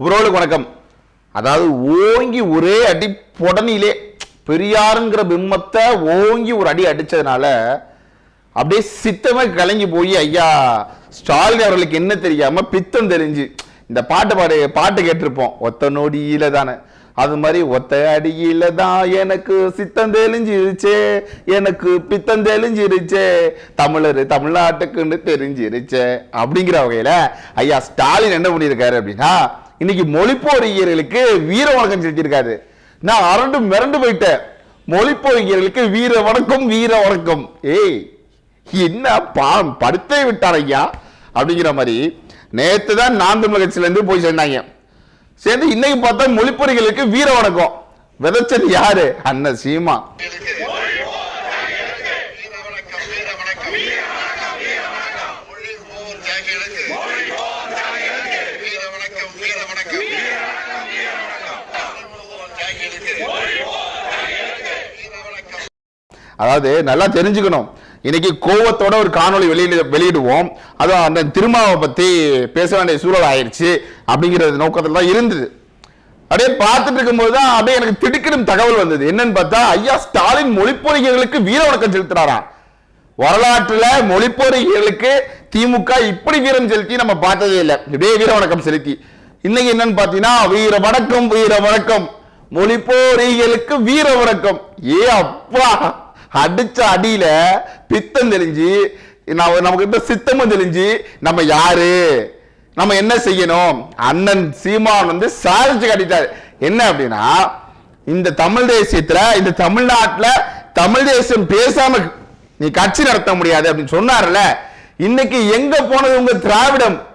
உறவுகளுக்கு வணக்கம். அதாவது ஓங்கி ஒரே அடி புடனிலே பெரியாருங்கிற பிம்பத்தை ஓங்கி ஒரு அடி அடித்ததுனால அப்படியே சித்தமே கலங்கி போய் ஐயா ஸ்டாலின் அவர்களுக்கு என்ன தெரியாம பித்தம் தெரிஞ்சு இந்த பாட்டு பாடு பாட்டு கேட்டிருப்போம். ஒத்த நொடியில தானே. அது மாதிரி ஒத்த அடியில தான் எனக்கு சித்தம் தெளிஞ்சிருச்சே எனக்கு பித்தம் தெளிஞ்சிருச்சே தமிழர் தமிழ்நாட்டுக்குன்னு தெரிஞ்சிருச்சே அப்படிங்கிற வகையில ஐயா ஸ்டாலின் என்ன பண்ணியிருக்காரு அப்படின்னா இன்னைக்கு மொழிப்போரியர்களுக்கு வீர வணக்கம் செலுத்தியிருக்காரு. நான் அரண்டு மிரண்டு போயிட்டேன். மொழிப்போரியர்களுக்கு வீர வணக்கம் வீர வணக்கம். ஏய் என்ன பாம் படுத்தே விட்டார் ஐயா அப்படிங்கிற மாதிரி நேற்று தான் நான் தமிழ் போய் சேர்ந்தாங்க. சேர்ந்து இன்னைக்கு பார்த்தா மொழிப்பொறிகளுக்கு வீர வணக்கம். விதைச்சது யாரு? அண்ணன் சீமா வீர வணக்கம் வீர வணக்கம் வீர வணக்கம் வீர வணக்கம் மொழி போர் தியாகிகளுக்கு மொழி போர் தியாகிகளுக்கு வீர வணக்கம் வீர வணக்கம் வீர வணக்கம் வீர வணக்கம் மொழி போர் தியாகிகளுக்கு மொழி போர் தியாகிகளுக்கு வீர வணக்கம் அதாவது நல்லா தெரிஞ்சுக்கணும். இன்னைக்கு கோவத்தோட ஒரு காணொளி வெளியிட வெளியிடுவோம். அதுவும் அந்த திருமாவை பத்தி பேச வேண்டிய சூழல் ஆயிடுச்சு அப்படிங்கிறது நோக்கத்துல தான் இருந்தது. அப்படியே பார்த்துட்டு இருக்கும்போது தான் அப்படியே எனக்கு திடுக்கிடும் தகவல் வந்தது. என்னன்னு பார்த்தா ஐயா ஸ்டாலின் மொழிப்பொறிகளுக்கு வீர வணக்கம் செலுத்துறாராம். வரலாற்றுல மொழிப்பொறிகளுக்கு திமுக இப்படி வீரம் செலுத்தி நம்ம பார்த்ததே இல்லை. இதே வீர வணக்கம் செலுத்தி. இன்னைக்கு என்னன்னு பார்த்தீங்கன்னா வீர வணக்கம் வீர வணக்கம். மொழிப்போரிகளுக்கு வீர வணக்கம். ஏ அப்பா! அடிச்ச அடியில பித்தம் தெளிஞ்சு நான் நமக்கு இருந்த சித்தமும் தெளிஞ்சு நம்ம யாரு? நம்ம என்ன செய்யணும்? அண்ணன் சீமான் வந்து சாதிச்சு காட்டிட்டாரு. என்ன அப்படின்னா இந்த தமிழ் தேசியத்துல இந்த தமிழ்நாட்டில் தமிழ் தேசியம் பேசாம நீ கட்சி நடத்த முடியாது அப்படின்னு சொன்னார்ல. இன்னைக்கு எங்க போனது உங்க திராவிடம்?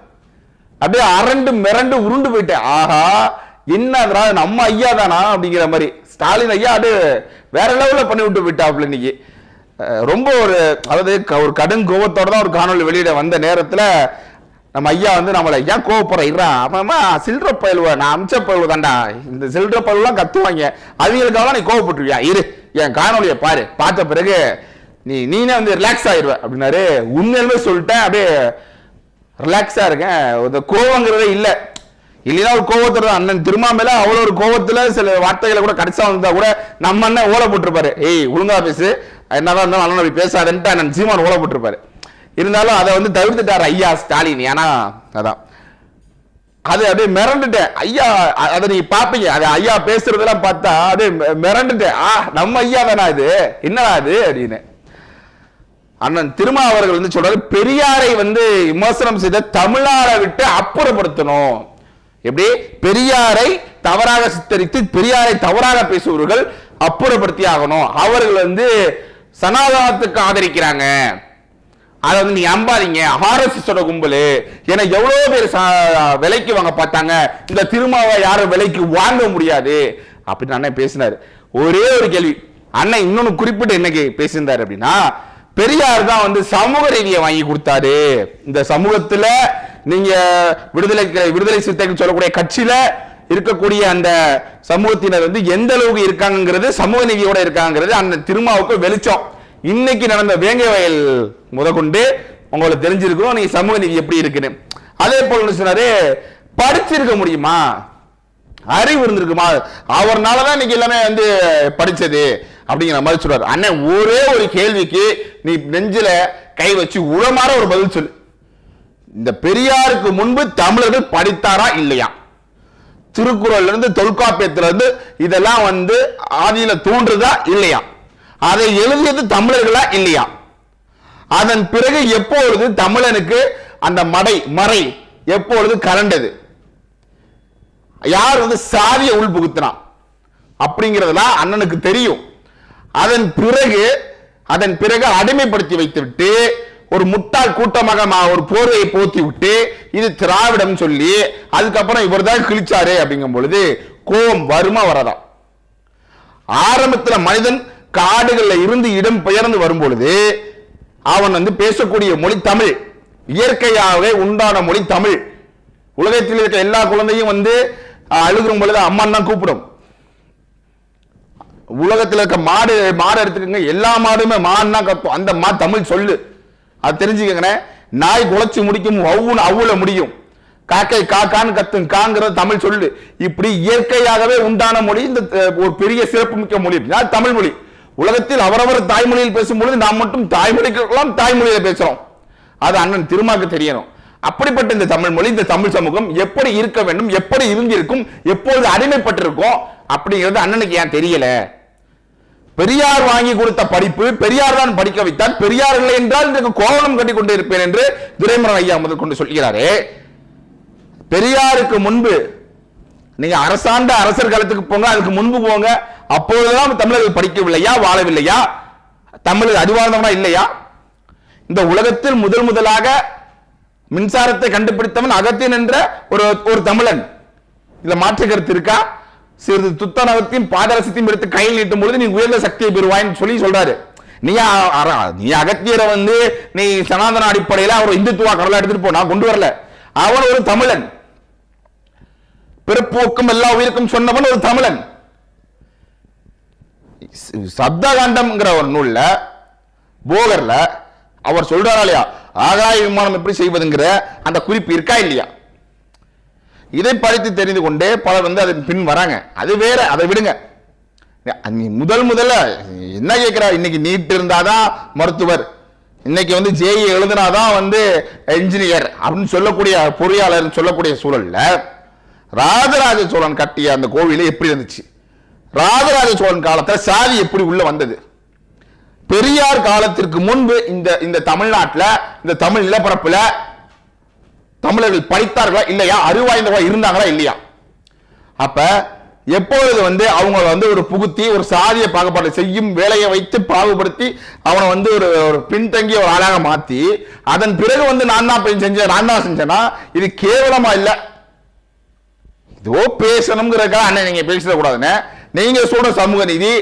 அப்படியே அரண்டு மிரண்டு உருண்டு போயிட்டேன். ஆஹா என்ன நம்ம ஐயா தானா அப்படிங்கிற மாதிரி. ஸ்டாலின் ஐயா அது வேற லெவலில் பண்ணி விட்டு போயிட்டாப்ல இன்னைக்கு. ரொம்ப ஒரு அதாவது க- ஒரு கடும் கோபத்தோட தான் ஒரு காணொலி வெளியிட வந்த நேரத்தில் நம்ம ஐயா வந்து நம்மளை ஐயா கோவப்படுற இருறா அம்மா சில்லற பயில்வ நான் அமிச்ச பயில்வு தாண்டா இந்த சில்லற பயிலுலாம் கத்துவாங்க. அவங்களுக்காக நீ கோவப்பட்டுருவியா இரு என் காணொலியை பாரு. பார்த்த பிறகு நீ நீனே வந்து ரிலாக்ஸ் ஆயிடுவ அப்படின்னாரு. உண்மையிலுமே சொல்லிட்டேன். அப்படியே ரிலாக்ஸாக இருக்கேன். இந்த கோவங்கிறதே இல்லை. இல்லைன்னா ஒரு கோவத்தோட அண்ணன் திருமா மேல அவ்வளவு ஒரு கோவத்துல சில வார்த்தைகளை கூட கடைசா வந்தா கூட நம்ம அண்ணன் ஓலை போட்டிருப்பாரு. ஏய் ஒழுங்கா பேசு. என்னதான் இருந்தாலும் அண்ணன் அப்படி பேசாதன்ட்டு அண்ணன் சீமான் ஓலை போட்டிருப்பாரு. இருந்தாலும் அதை வந்து தவிர்த்துட்டாரு ஐயா ஸ்டாலின். ஏன்னா அதான். அது அப்படியே மிரண்டுட்டேன். ஐயா அதை நீ பாப்பீங்க. அது ஐயா பேசுறதெல்லாம் பார்த்தா அப்படியே மிரண்டுட்டேன். ஆ நம்ம ஐயா தானா இது? என்னடா அது அப்படின்னு. அண்ணன் திருமா அவர்கள் வந்து சொல்றாரு பெரியாரை வந்து விமர்சனம் செய்த தமிழ்நாடை விட்டு அப்புறப்படுத்தணும். எப்படி? பெரியாரை தவறாக சித்தரித்து பெரியாரை தவறாக பேசுபவர்கள் அப்புறப்படுத்தி ஆகணும். அவர்கள் வந்து சனாதனத்துக்கு ஆதரிக்கிறாங்க. அதை வந்து நீங்க நம்பாதீங்க. ஆர்எஸ்எஸோட கும்பல். ஏன்னா எவ்வளவு பேர் ச- விலைக்கு வாங்க பார்த்தாங்க. இந்த திருமாவை யாரும் விலைக்கு வாங்க முடியாது. அப்படின்னு அண்ணன் பேசினாரு. ஒரே ஒரு கேள்வி. அண்ணன் இன்னொன்னு குறிப்பிட்டு என்னைக்கு பேசியிருந்தார் பேசியிருந்தாரு அப்படின்னா பெரியார் தான் வந்து சமூக ரீதியை வாங்கி கொடுத்தாரு. இந்த சமூகத்துல நீங்க விடுதலை விடுதலை சிறுத்தைகள் சொல்லக்கூடிய கட்சியில இருக்கக்கூடிய அந்த சமூகத்தினர் வந்து எந்த அளவுக்கு இருக்காங்கிறது சமூக நீதியோட இருக்காங்கிறது அந்த திருமாவுக்கு வெளிச்சம். இன்னைக்கு நடந்த வேங்கை வயல் முதற்கொண்டு உங்களுக்கு தெரிஞ்சிருக்கும் நீ சமூக நீதி எப்படி இருக்குன்னு. அதே போல சொன்னாரு படிச்சிருக்க முடியுமா? அறிவு இருந்திருக்குமா? அவர்னாலதான் இன்னைக்கு எல்லாமே வந்து படிச்சது அப்படிங்கிற மாதிரி சொல்றாரு. அண்ணன் ஒரே ஒரு கேள்விக்கு நீ நெஞ்சில கை வச்சு உளமாற ஒரு பதில் சொல்லு. இந்த பெரியாருக்கு முன்பு தமிழர்கள் படித்தாரா இல்லையா? திருக்குறள்ல இருந்து தொல்காப்பியத்துல இருந்து இதெல்லாம் வந்து ஆதியில தோன்றுதா இல்லையா? அதை எழுதியது தமிழர்களா இல்லையா? அதன் பிறகு எப்பொழுது தமிழனுக்கு அந்த மடை மறை எப்பொழுது கரண்டது யார் வந்து சாதிய உள்புகுத்தினான்? அப்படிங்கிறதெல்லாம் அண்ணனுக்கு தெரியும். அதன் பிறகு அதன் பிறகு அடிமைப்படுத்தி வைத்துவிட்டு ஒரு முட்டாள் கூட்டமாக மா- ஒரு போர்வையை போத்தி விட்டு இது திராவிடம் சொல்லி அதுக்கப்புறம் இவர் தான் கிழிச்சாரு அப்படிங்கும் பொழுது கோபம் வருமா வரதா ஆரம்பத்துல மனிதன் காடுகள்ல இருந்து இடம் பெயர்ந்து வரும் பொழுது அவன் வந்து பேசக்கூடிய மொழி தமிழ். இயற்கையாகவே உண்டான மொழி தமிழ். உலகத்தில் இருக்க எல்லா குழந்தையும் வந்து அஹ், அழுகும் பொழுது அம்மான் தான் கூப்பிடும். உலகத்துல இருக்க மாடு மாடு எடுத்துக்கோங்க எல்லா மாடுமே மான் தான் கத்தும். அந்த மா தமிழ் சொல்லு. அது தெரிஞ்சுக்கங்கண்ணே. நாய் குழச்சி முடிக்கும் அவ்வுன்னு அவ்வுல முடியும். காக்கை காக்கான்னு கத்தும் காங்கிறது தமிழ் சொல்லு. இப்படி இயற்கையாகவே உண்டான மொழி இந்த ஒரு பெரிய சிறப்புமிக்க மொழி தமிழ் மொழி. உலகத்தில் அவரவர் தாய்மொழியில் பேசும்பொழுது நாம் மட்டும் தாய்மொழிக்கெல்லாம் தாய்மொழியில பேசுறோம். அது அண்ணன் திருமாக்கு தெரியணும். அப்படிப்பட்ட இந்த தமிழ் மொழி இந்த தமிழ் சமூகம் எப்படி இருக்க வேண்டும் எப்படி இருந்திருக்கும் எப்பொழுது அடிமைப்பட்டிருக்கும் அப்படிங்கிறது அண்ணனுக்கு ஏன் தெரியல? பெரியார் வாங்கி கொடுத்த படிப்பு பெரியார் தான் படிக்க வைத்தார். பெரியார் இல்லை என்றால் இதற்கு கோவணம் கட்டி கொண்டு இருப்பேன் என்று துரைமரன் ஐயா முதல் கொண்டு சொல்கிறாரே. பெரியாருக்கு முன்பு நீங்க அரசாண்ட அரசர் காலத்துக்கு போங்க அதுக்கு முன்பு போங்க. அப்போதெல்லாம் தமிழர்கள் படிக்கவில்லையா வாழவில்லையா? தமிழர் அறிவார்ந்தவனா இல்லையா? இந்த உலகத்தில் முதல் முதலாக மின்சாரத்தை கண்டுபிடித்தவன் அகத்தியன் என்ற ஒரு ஒரு தமிழன். இதுல மாற்று கருத்து இருக்கா? சிறிது துத்தனகத்தையும் பாதரசத்தையும் எடுத்து கையில் நீட்டும் பொழுது நீ உயர்ந்த சக்தியை பெறுவாய்ன்னு சொல்லி சொல்றாரு. நீ நீ அகத்தியரை வந்து நீ சனாதன அடிப்படையில அவர் இந்துத்துவா கடலை எடுத்துட்டு போ. நான் கொண்டு வரல. அவன் ஒரு தமிழன். பிறப்போக்கும் எல்லா உயிருக்கும் சொன்னவன் ஒரு தமிழன். சப்தகாண்டம்ங்கிற ஒரு நூல்ல போகர்ல அவர் சொல்றாரா இல்லையா? ஆகாய விமானம் எப்படி செய்வதுங்கிற அந்த குறிப்பு இருக்கா இல்லையா? இதை படித்து தெரிந்து கொண்டே பலர் வந்து அதன் பின் வராங்க. அது வேற அதை விடுங்க. நீ முதல் முதல்ல என்ன கேட்கிறா இன்னைக்கு நீட் இருந்தாதான் மருத்துவர். இன்னைக்கு வந்து ஜேஇ எழுதினாதான் வந்து என்ஜினியர் அப்படின்னு சொல்லக்கூடிய பொறியாளர் சொல்லக்கூடிய சூழல்ல ராஜராஜ சோழன் கட்டிய அந்த கோவில் எப்படி இருந்துச்சு? ராஜராஜ சோழன் காலத்தில் சாதி எப்படி உள்ள வந்தது? பெரியார் காலத்திற்கு முன்பு இந்த இந்த தமிழ்நாட்டில் இந்த தமிழ் நிலப்பரப்பில் தமிழர்கள் படித்தார்களா இல்லையா? அறிவாய்ந்தவர்களா இருந்தாங்களா இல்லையா? அப்ப எப்பொழுது வந்து அவங்க வந்து ஒரு புகுத்தி ஒரு சாதிய பாகுபாடு செய்யும் வேலையை வைத்து பாகுபடுத்தி அவனை வந்து ஒரு ஒரு பின்தங்கிய ஒரு ஆளாக மாத்தி அதன் பிறகு வந்து நான் தான் போய் செஞ்சேன் நான் தான் செஞ்சேன்னா இது கேவலமா இல்ல? இதோ பேசணுங்கிறதுக்காக அண்ணன் நீங்க பேசிட கூடாதுன்னு நீங்க சொல்ற சமூக நீதி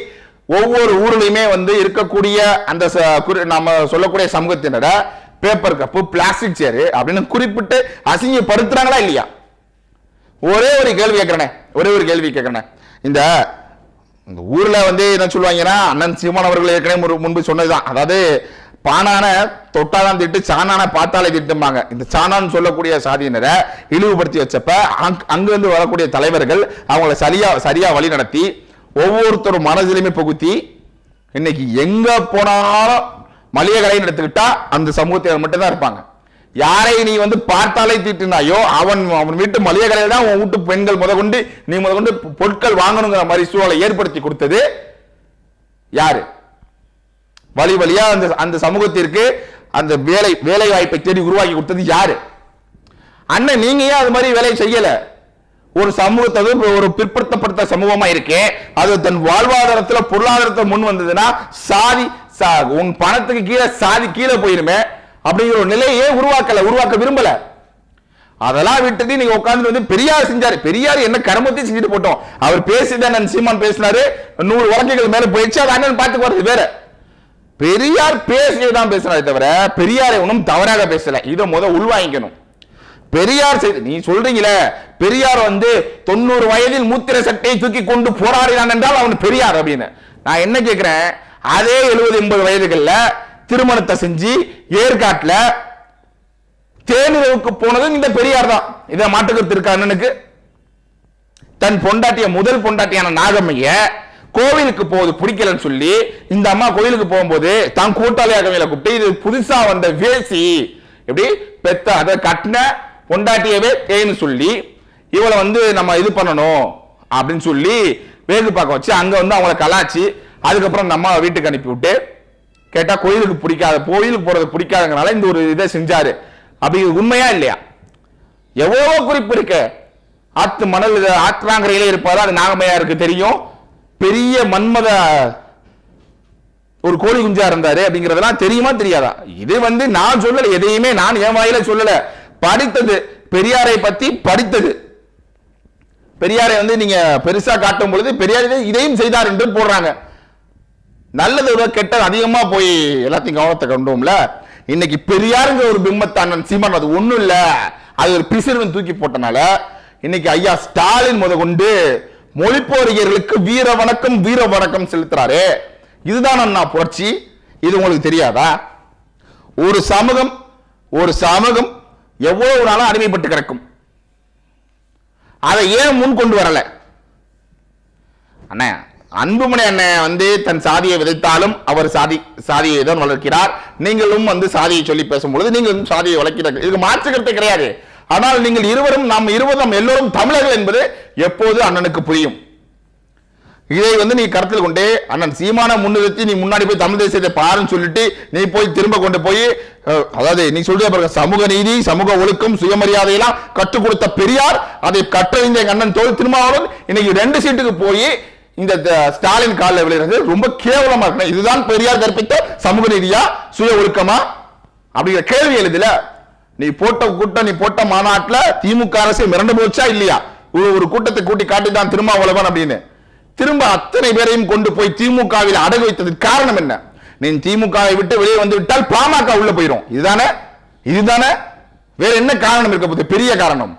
ஒவ்வொரு ஊர்லயுமே வந்து இருக்கக்கூடிய அந்த ச- குறி- நம்ம சொல்லக்கூடிய சமூகத்தினரை பேப்பர் கப்பு பிளாஸ்டிக் சேரு அப்படின்னு குறிப்பிட்டு அசிங்கப்படுத்துறாங்களா இல்லையா? ஒரே ஒரு கேள்வி கேட்கிறேனே ஒரே ஒரு கேள்வி கேட்கறேன் இந்த இந்த ஊர்ல வந்து என்ன சொல்லுவாங்கன்னா அண்ணன் சீமான் அவர்கள் ஏற்கனவே முன்பு சொன்னதுதான். அதாவது பானான தொட்டாதான் திட்டு சாணான பார்த்தாலே திட்டும்பாங்க. இந்த சாணான்னு சொல்லக்கூடிய சாதியினரை இழிவுபடுத்தி வச்சப்ப அங்கிருந்து வரக்கூடிய தலைவர்கள் அவங்கள சரியா சரியா வழி நடத்தி ஒவ்வொருத்தரும் மனதிலுமே புகுத்தி இன்னைக்கு எங்க போனாலும் மளிகை கடைன்னு எடுத்துக்கிட்டா அந்த சமூகத்தினர் மட்டும்தான் இருப்பாங்க. யாரை நீ வந்து பார்த்தாலே தீட்டினாயோ அவன் அவன் வீட்டு மளிகை கடையில் தான் உன் வீட்டு பெண்கள் முதற்கொண்டு நீ முத கொண்டு பொருட்கள் வாங்கணுங்கிற மாதிரி சூழலை ஏற்படுத்தி கொடுத்தது யாரு? வழி வழியா அந்த அந்த சமூகத்திற்கு அந்த வேலை வேலை வாய்ப்பை தேடி உருவாக்கி கொடுத்தது யாரு? அண்ணன் நீங்க ஏன் அது மாதிரி வேலையை செய்யல? ஒரு சமூகத்தை ஒரு பிற்படுத்தப்பட்ட சமூகமா இருக்கு அது தன் வாழ்வாதாரத்துல பொருளாதாரத்தை முன் வந்ததுன்னா சாதி உன் பணத்துக்கு கீழே சாதி கீழே போயிருமே அப்படிங்கிற ஒரு நிலையே உருவாக்கல உருவாக்க விரும்பல. அதெல்லாம் விட்டுட்டு நீங்க உட்காந்து வந்து பெரியார் செஞ்சாரு. பெரியார் என்ன கருமத்தையும் செஞ்சுட்டு போட்டோம். அவர் பேசிதான் அண்ணன் சீமான் பேசினாரு. நூறு வழக்குகள் மேல போயிடுச்சு அது அண்ணன் பார்த்து போறது வேற. பெரியார் பேசியதான் பேசினாரே தவிர பெரியாரை ஒன்றும் தவறாக பேசல. இதை முத உள்வாங்கிக்கணும். பெரியார் செய்து நீ சொல்றீங்களே பெரியார் வந்து தொண்ணூறு வயதில் மூத்திர சட்டையை தூக்கி கொண்டு போராடினான் என்றால் அவன் பெரியார் அப்படின்னு. நான் என்ன கேட்கிறேன் அதே எழுபது எண்பது வயதுகளில் திருமணத்தை செஞ்சு ஏற்காட்டில் தேனிரவுக்கு போனதும் இந்த பெரியார் தான். இதை மாற்றுக்கருத்து இருக்கா அண்ணனுக்கு? தன் பொண்டாட்டிய முதல் பொண்டாட்டியான நாகம்மைய கோவிலுக்கு போவது பிடிக்கலன்னு சொல்லி இந்த அம்மா கோவிலுக்கு போகும்போது தான் கூட்டாளியாக மேல கூப்பிட்டு இது புதுசா வந்த வேசி. எப்படி? பெத்த அதை கட்டின பொண்டாட்டியவே தேன்னு சொல்லி இவளை வந்து நம்ம இது பண்ணணும் அப்படின்னு சொல்லி வேகு பார்க்க வச்சு அங்க வந்து அவங்கள கலாச்சி அதுக்கப்புறம் அந்த அம்மாவை வீட்டுக்கு அனுப்பிவிட்டு கேட்டால் கோயிலுக்கு பிடிக்காத கோயிலுக்கு போகிறது பிடிக்காதங்கனால இந்த ஒரு இதை செஞ்சாரு. அப்படி உண்மையா இல்லையா? எவ்வளோ குறிப்பு இருக்கு. ஆத்து மணல் இது ஆற்றாங்கரையிலே இருப்பாரு அது நாகமையாருக்கு தெரியும். பெரிய மன்மத ஒரு கோழி குஞ்சா இருந்தாரு அப்படிங்கிறதெல்லாம் தெரியுமா தெரியாதா? இது வந்து நான் சொல்லல எதையுமே நான் என் வாயில சொல்லல. படித்தது பெரியாரை பத்தி படித்தது. பெரியாரை வந்து நீங்க பெருசா காட்டும் பொழுது பெரியார் இதையும் செய்தார் என்று போடுறாங்க. நல்லதை விட கெட்டது அதிகமாக போய் எல்லாத்தையும் கவனத்தை கண்டோம்ல. இன்னைக்கு பெரியாருங்கிற ஒரு பிம்பத்தை அண்ணன் சீமான் அது ஒன்றும் இல்லை. அது ஒரு பிசிறுவன் தூக்கி போட்டனால இன்னைக்கு ஐயா ஸ்டாலின் முத கொண்டு மொழிப்போரியர்களுக்கு வீர வணக்கம் வீர வணக்கம் செலுத்துறாரு. இதுதான் அண்ணா புரட்சி. இது உங்களுக்கு தெரியாதா? ஒரு சமூகம் ஒரு சமூகம் எவ்வளவு நாளும் அடிமைப்பட்டு கிடக்கும். அதை ஏன் முன் கொண்டு வரல? அண்ணே அன்புமணி அண்ணன் வந்து தன் சாதியை விதைத்தாலும் அவர் சாதி சாதியை தான் வளர்க்கிறார். நீங்களும் வந்து சாதியை சொல்லி பேசும்பொழுது நீங்களும் சாதியை வளர்க்கிறார்கள். இதுக்கு மாற்று கருத்து கிடையாது. ஆனால் நீங்கள் இருவரும் நாம் இருவரும் எல்லோரும் தமிழர்கள் என்பது எப்போது அண்ணனுக்கு புரியும்? இதை வந்து நீ கருத்தில் கொண்டு அண்ணன் சீமான முன்னிறுத்தி நீ முன்னாடி போய் தமிழ் தேசியத்தை பாருன்னு சொல்லிட்டு நீ போய் திரும்ப கொண்டு போய் அஹ், அதாவது நீ சொல்ற பாருங்க சமூக நீதி சமூக ஒழுக்கம் சுயமரியாதையெல்லாம் கற்றுக் கொடுத்த பெரியார் அதை கற்றறிந்த அண்ணன் தோல் திருமாவளவன் இன்னைக்கு ரெண்டு சீட்டுக்கு போய் இந்த ஸ்டாலின் காலில் விழுகிறது. ரொம்ப கேவலமா இருக்கு இதுதான் பெரியார் கற்பித்த சமூக ரீதியா சுய ஒழுக்கமா? அப்படிங்கிற கேள்வி எழுதுல நீ போட்ட கூட்டம் நீ போட்ட மாநாட்டுல திமுக அரசு மிரண்டு போச்சா இல்லையா? ஒரு ஒரு கூட்டத்தை கூட்டி காட்டிதான் திருமாவளவன் அப்படின்னு. திரும்ப அத்தனை பேரையும் கொண்டு போய் திமுகவில் அடகு வைத்ததுக்கு காரணம் என்ன? நீ திமுகவை விட்டு வெளியே வந்து விட்டால் பாமக உள்ள போயிடும் இதுதானே? இதுதானே? வேற என்ன காரணம் இருக்க போகுது? பெரிய காரணம்.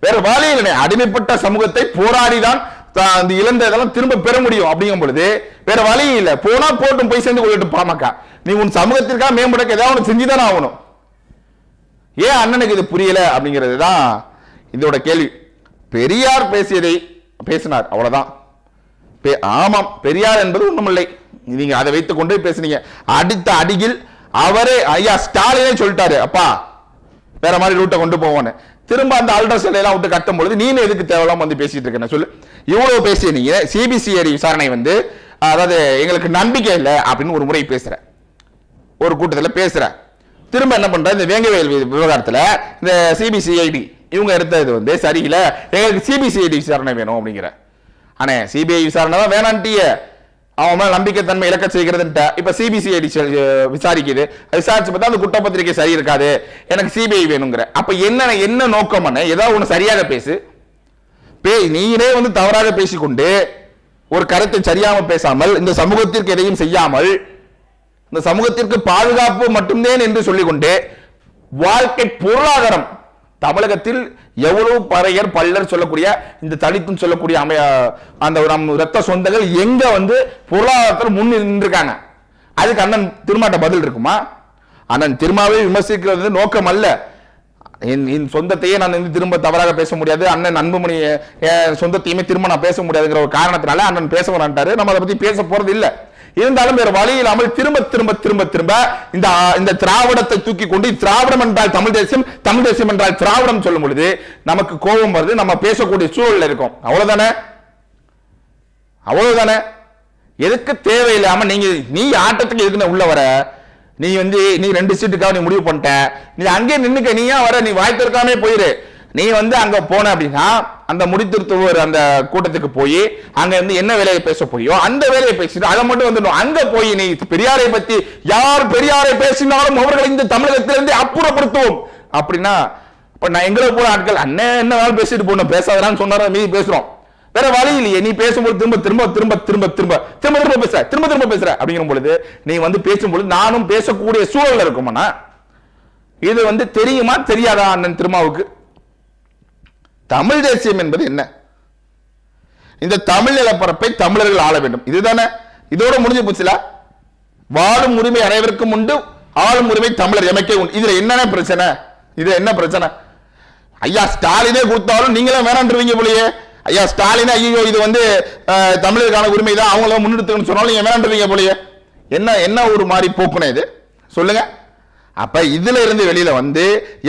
வேற வழி இல்லை அடிமைப்பட்ட சமூகத்தை போராடிதான் அந்த இழந்த இதெல்லாம் திரும்ப பெற முடியும் அப்படிங்கும் பொழுது வேற வழி இல்ல. போனா போட்டும் போய் சேர்ந்து கொள்ளட்டும் பாமக நீ உன் சமூகத்திற்காக மேம்படுக்க ஏதாவது ஒன்று செஞ்சுதானே ஆகணும். ஏன் அண்ணனுக்கு இது புரியல அப்படிங்கிறது தான் இதோட கேள்வி. பெரியார் பேசியதை பேசினார் அவ்வளவுதான். பெ- ஆமாம் பெரியார் என்பது ஒண்ணுமில்லை நீங்க அதை வைத்துக் கொண்டு பேசுனீங்க. அடுத்த அடியில் அவரே ஐயா ஸ்டாலினே சொல்லிட்டாரு. அப்பா வேற மாதிரி ரூட்டை கொண்டு போவோன்னு. திரும்ப அந்த அல்ட்ரா எல்லாம் விட்டு கட்டும் பொழுது நீ எதுக்கு தேவையில்லாம வந்து பேசிட்டு இருக்க சொல்லு. இவ்வளவு பேசிய நீங்க சிபிசிஐடி விசாரணை வந்து அதாவது எங்களுக்கு நம்பிக்கை இல்லை அப்படின்னு ஒரு முறை பேசுற. ஒரு கூட்டத்தில் பேசுற. திரும்ப என்ன பண்ற? இந்த வேங்கவேல் வி- இந்த சிபிசிஐடி இவங்க எடுத்தது வந்து சரியில்லை. எங்களுக்கு சிபிசிஐடி விசாரணை வேணும் அப்படிங்கிற. அண்ணே சிபிஐ விசாரணை தான் வேணான்ட்டிய அவன் மேல நம்பிக்கைத்தன்மை இழக்க செய்கிறதுன்ட்ட இப்ப சிபிசிஐடி விசாரிக்குது. விசாரிச்சு பார்த்தா அந்த குற்றப்பத்திரிகை சரி இருக்காது. எனக்கு சிபிஐ வேணுங்கிற. அப்ப என்ன என்ன நோக்கம் ஏதாவது ஒண்ணு சரியாக பேசு. பே நீரே வந்து தவறாக பேசிக்கொண்டு ஒரு கருத்தை சரியாம பேசாமல் இந்த சமூகத்திற்கு எதையும் செய்யாமல் இந்த சமூகத்திற்கு பாதுகாப்பு மட்டும்தான் என்று சொல்லிக்கொண்டு வாழ்க்கை பொருளாதாரம் தமிழகத்தில் எவ்வளவு பறையர் பல்லர் சொல்லக்கூடிய இந்த தலித்துன்னு சொல்லக்கூடிய அமைய அந்த ஒரு நம் ரத்த சொந்தங்கள் எங்க வந்து பொருளாதாரத்தில் முன் நின்றுருக்காங்க? அதுக்கு அண்ணன் திருமாட்ட பதில் இருக்குமா? அண்ணன் திருமாவை விமர்சிக்கிறது நோக்கம் அல்ல. என் என் சொந்தத்தையே நான் வந்து திரும்ப தவறாக பேச முடியாது. அண்ணன் அன்புமணி என் சொந்தத்தையுமே திரும்ப நான் பேச முடியாதுங்கிற ஒரு காரணத்தினால அண்ணன் பேச வரான்ட்டாரு நம்ம அதை பத்தி பேச போறது இல்ல. இருந்தாலும் வேற வழி இல்லாமல் திரும்ப திரும்ப திரும்ப திரும்ப இந்த இந்த திராவிடத்தை தூக்கி கொண்டு திராவிடம் என்றால் தமிழ் தேசியம் தமிழ் தேசியம் என்றால் திராவிடம் சொல்லும் பொழுது நமக்கு கோபம் வருது நம்ம பேசக்கூடிய சூழல் இருக்கும். அவ்வளவுதானே? அவ்வளவுதானே? எதுக்கு தேவையில்லாம நீங்க நீ ஆட்டத்துக்கு எதுக்குன்னு உள்ள வர? நீ வந்து நீ ரெண்டு சீட்டுக்காக நீ முடிவு பண்ணிட்ட. நீ அங்கே நின்றுக்க நீ ஏன் வர? நீ வாய் திறக்காமே போயிரு. நீ வந்து அங்க போன அப்படின்னா அந்த முடித்திருத்துவர் அந்த கூட்டத்துக்கு போய் அங்க இருந்து என்ன வேலையை பேச போயோ அந்த வேலையை பேசிட்டு அதை மட்டும் வந்துடும் அங்க போய் நீ பெரியாரை பத்தி யார் பெரியாரை பேசினாலும் அவர்களை இந்த தமிழகத்திலிருந்து அப்புறப்படுத்துவோம். அப்படின்னா இப்ப நான் எங்களை போற ஆட்கள் அண்ணன் என்ன வேணாலும் பேசிட்டு போனோம் பேசாதான்னு சொன்னாரா மீதி பேசுறோம். வேற வழி இல்லையே. நீ பேசும்போது திரும்ப திரும்ப திரும்ப திரும்ப திரும்ப. திரும்ப திரும்ப பேசுற. திரும்ப திரும்ப பேசுற. அப்படிங்கிற பொழுது நீ வந்து பேசும்பொழுது நானும் பேசக்கூடிய சூழல்ல இருக்குமாண்ணா? இது வந்து தெரியுமா தெரியாதா அண்ணன் திருமாவுக்கு? தமிழ் தேசியம் என்பது என்ன? இந்த தமிழ் நிலப்பரப்பை தமிழர்கள் ஆள வேண்டும். இதுதானே? இதோட முடிஞ்சு போச்சுல? வாழும் உரிமை அனைவருக்கும் உண்டு. ஆளும் உரிமை தமிழர் எமக்கே உண்டு. இதுல என்னென்ன பிரச்சனை? இது என்ன பிரச்சனை? ஐயா ஸ்டாலினே கொடுத்தாலும் நீங்களும் வேணான்றீங்க போலயே. ஐயா ஸ்டாலின் ஐயோ இது வந்து தமிழருக்கான உரிமை தான் அவங்கள முன்னெடுத்துக்கணும்னு சொன்னாலும் நீங்க வேணான்றீங்க போலயே. என்ன என்ன ஒரு மாதிரி போக்குனே இது? சொல்லுங்க. அப்ப இதுல இருந்து வெளியில வந்து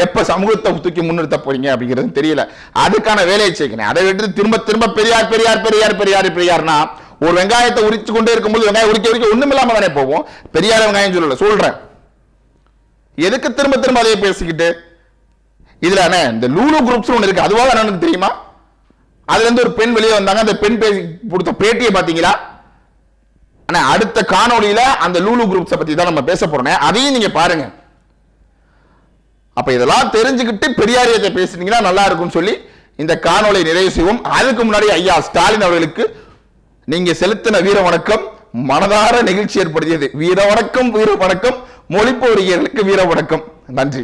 எப்ப சமூகத்தை தூக்கி முன்னிறுத்த போறீங்க அப்படிங்கிறது தெரியல. அதுக்கான வேலையை செய்யணும் அதை விட்டு திரும்ப திரும்ப பெரியார் பெரியார் பெரியார் பெரியார் பெரியார்னா ஒரு வெங்காயத்தை உரிச்சு கொண்டே இருக்கும்போது வெங்காயம் உரிக்க உரிக்க ஒண்ணுமில்லாம தானே போவோம் பெரியார் வெங்காயம் சொல்லல. சொல்றேன். எதுக்கு திரும்ப திரும்ப அதையே பேசிக்கிட்டு? இதுல இந்த லூலு குரூப்ஸ் ஒன்று இருக்கு. அதுவாக என்னன்னு தெரியுமா? அதுல இருந்து ஒரு பெண் வெளியே வந்தாங்க. அந்த பெண் பேசி கொடுத்த பேட்டியை பாத்தீங்களா ஆனா அடுத்த காணொளியில அந்த லூலு குரூப்ஸை பத்தி தான் நம்ம பேச போறோம். அதையும் நீங்க பாருங்க. அப்ப இதெல்லாம் தெரிஞ்சுக்கிட்டு பெரியாரியத்தை பேசுனீங்கன்னா நல்லா இருக்கும்னு சொல்லி இந்த காணொளி நிறைவு செய்வோம். அதுக்கு முன்னாடி ஐயா ஸ்டாலின் அவர்களுக்கு நீங்க செலுத்தின வீர வணக்கம் மனதார நிகழ்ச்சி ஏற்படுத்தியது. வீர வணக்கம் வீர வணக்கம். மொழிப்போரியர்களுக்கு வீர வணக்கம். நன்றி.